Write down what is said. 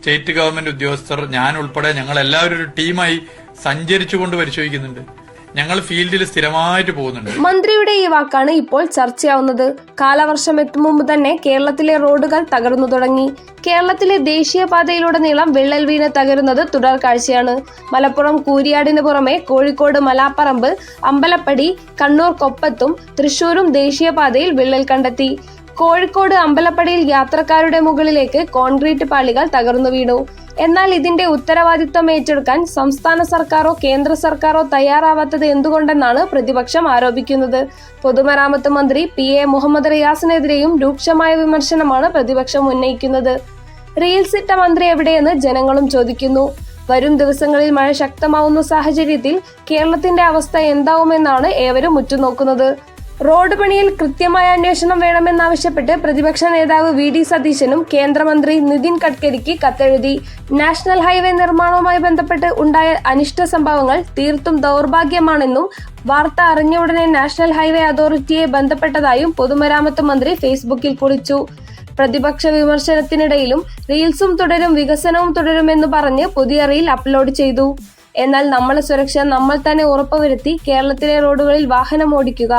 State government ഉദ്യോഗസ്ഥർ ഞാൻ ഉൾപ്പെടെ ഞങ്ങൾ എല്ലാവരും ഒരു ടീമായി സഞ്ചരിച്ചുകൊണ്ട് പരിശോധിക്കുന്നുണ്ട്. ഞങ്ങൾ ഫീൽഡിൽ സ്ഥിരമായിട്ട് പോകുന്നുണ്ട്. മന്ത്രിയുടെ ഈ വാക്കാണ് ഇപ്പോൾ ചർച്ചയാവുന്നത്. കാലവർഷം എത്തും മുമ്പ് തന്നെ കേരളത്തിലെ റോഡുകൾ തകർന്നു തുടങ്ങി. കേരളത്തിലെ ദേശീയപാതയിലുടനീളം വിള്ളൽ വീണ് തകരുന്നത് തുടർ കാഴ്ചയാണ് മലപ്പുറം കൂരിയാടിന് പുറമെ കോഴിക്കോട് മലാപ്പറമ്പ് അമ്പലപ്പടി കണ്ണൂർ കൊപ്പത്തും തൃശൂരും ദേശീയപാതയിൽ വിള്ളൽ കണ്ടെത്തി. കോഴിക്കോട് അമ്പലപ്പടിയിൽ യാത്രക്കാരുടെ മുകളിലേക്ക് കോൺക്രീറ്റ് പാളികൾ തകർന്നു വീണു. എന്നാൽ ഇതിന്റെ ഉത്തരവാദിത്വം ഏറ്റെടുക്കാൻ സംസ്ഥാന സർക്കാരോ കേന്ദ്ര സർക്കാരോ തയ്യാറാവാത്തത് എന്തുകൊണ്ടെന്നാണ് പ്രതിപക്ഷം ആരോപിക്കുന്നത്. പൊതുമരാമത്ത് മന്ത്രി പി എ മുഹമ്മദ് റിയാസിനെതിരെയും രൂക്ഷമായ വിമർശനമാണ് പ്രതിപക്ഷം ഉന്നയിക്കുന്നത്. റീൽസ് ഇട്ട മന്ത്രി എവിടെയെന്ന് ജനങ്ങളും ചോദിക്കുന്നു. വരും ദിവസങ്ങളിൽ മഴ ശക്തമാവുന്ന സാഹചര്യത്തിൽ കേരളത്തിന്റെ അവസ്ഥ എന്താവുമെന്നാണ് ഏവരും ഉറ്റുനോക്കുന്നത്. റോഡ് പണിയിൽ കൃത്യമായ അന്വേഷണം വേണമെന്നാവശ്യപ്പെട്ട് പ്രതിപക്ഷ നേതാവ് വി ഡി സതീശനും കേന്ദ്രമന്ത്രി നിതിൻ ഗഡ്കരിക്ക് കത്തെഴുതി. നാഷണൽ ഹൈവേ നിർമ്മാണവുമായി ബന്ധപ്പെട്ട് ഉണ്ടായ അനിഷ്ട സംഭവങ്ങൾ തീർത്തും ദൗർഭാഗ്യമാണെന്നും വാർത്ത അറിഞ്ഞ ഉടനെ നാഷണൽ ഹൈവേ അതോറിറ്റിയെ ബന്ധപ്പെട്ടതായും പൊതുമരാമത്ത് മന്ത്രി ഫേസ്ബുക്കിൽ കുറിച്ചു. പ്രതിപക്ഷ വിമർശനത്തിനിടയിലും റീൽസും തുടരും വികസനവും തുടരുമെന്ന് പറഞ്ഞ് പുതിയ റീൽ അപ്ലോഡ് ചെയ്തു. എന്നാൽ നമ്മളെ സുരക്ഷ നമ്മൾ തന്നെ ഉറപ്പുവരുത്തി കേരളത്തിലെ റോഡുകളിൽ വാഹനം ഓടിക്കുക.